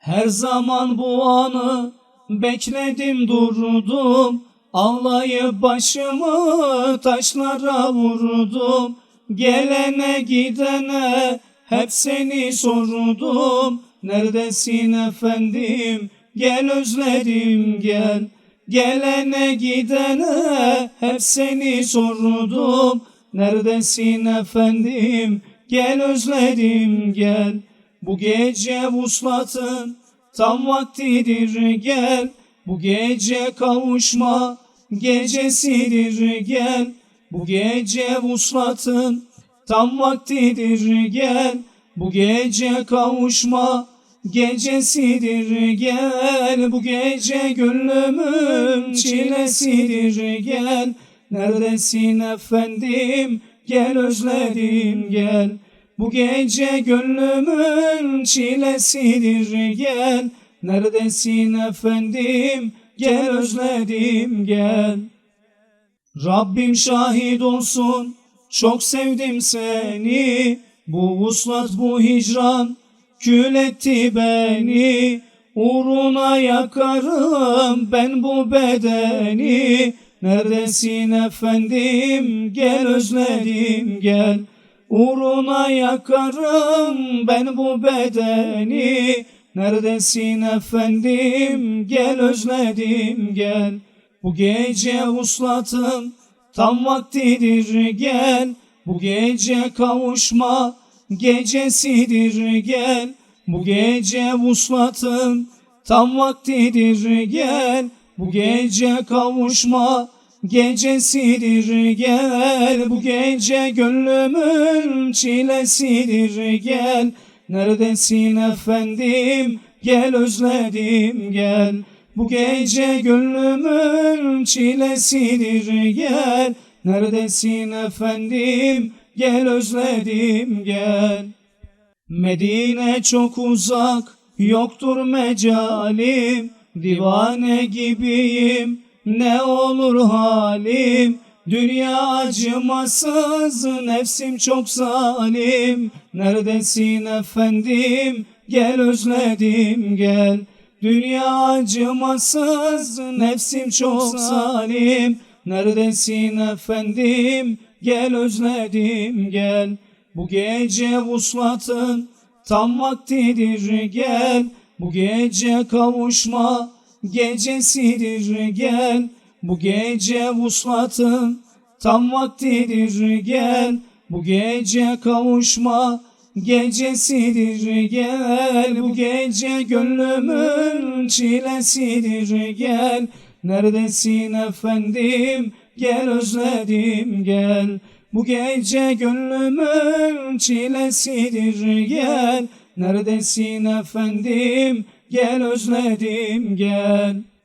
Her zaman bu anı bekledim durdum. Ağlayıp başımı taşlara vurdum. Gelene gidene hep seni sordum. Neredesin efendim? Gel özledim gel. Gelene gidene hep seni sordum. Neredesin efendim? Gel özledim gel Bu gece vuslatın tam vaktidir gel. Bu gece kavuşma gecesidir gel. Bu gece vuslatın tam vaktidir gel. Bu gece kavuşma gecesidir gel. Bu gece gönlümün çilesidir gel. Neredesin efendim? Gel özledim gel Bu gece gönlümün çilesidir gel. Neredesin efendim? Gel özledim gel. Rabbim şahit olsun çok sevdim seni. Bu vuslat bu hicran kül etti beni. Uğruna yakarım ben bu bedeni. Neredesin efendim? Gel özledim gel Uğruna yakarım ben bu bedeni. Neredesin efendim? Gel özledim gel. Bu gece vuslatın tam vaktidir gel. Bu gece kavuşma gecesidir gel. Bu gece vuslatın tam vaktidir gel. Bu gece kavuşma gecesidir gel. Bu gece gönlümün çilesidir gel. Neredesin efendim? Gel özledim gel. Bu gece gönlümün çilesidir gel. Neredesin efendim? Gel özledim gel. Medine çok uzak yoktur mecalim. Divane gibiyim ne olur halim Dünya acımasız nefsim çok zalim. Neredesin efendim? Gel özledim gel. Dünya acımasız nefsim çok zalim. Neredesin efendim? Gel özledim gel. Bu gece vuslatın tam vaktidir gel. Bu gece kavuşma gecesidir gel Bu gece vuslatın. Tam vaktidir gel Bu gece kavuşma. Gecesidir gel Bu gece gönlümün çilesidir gel. Neredesin efendim? Gel özledim gel. Bu gece gönlümün çilesidir gel. Neredesin efendim gel özledim gel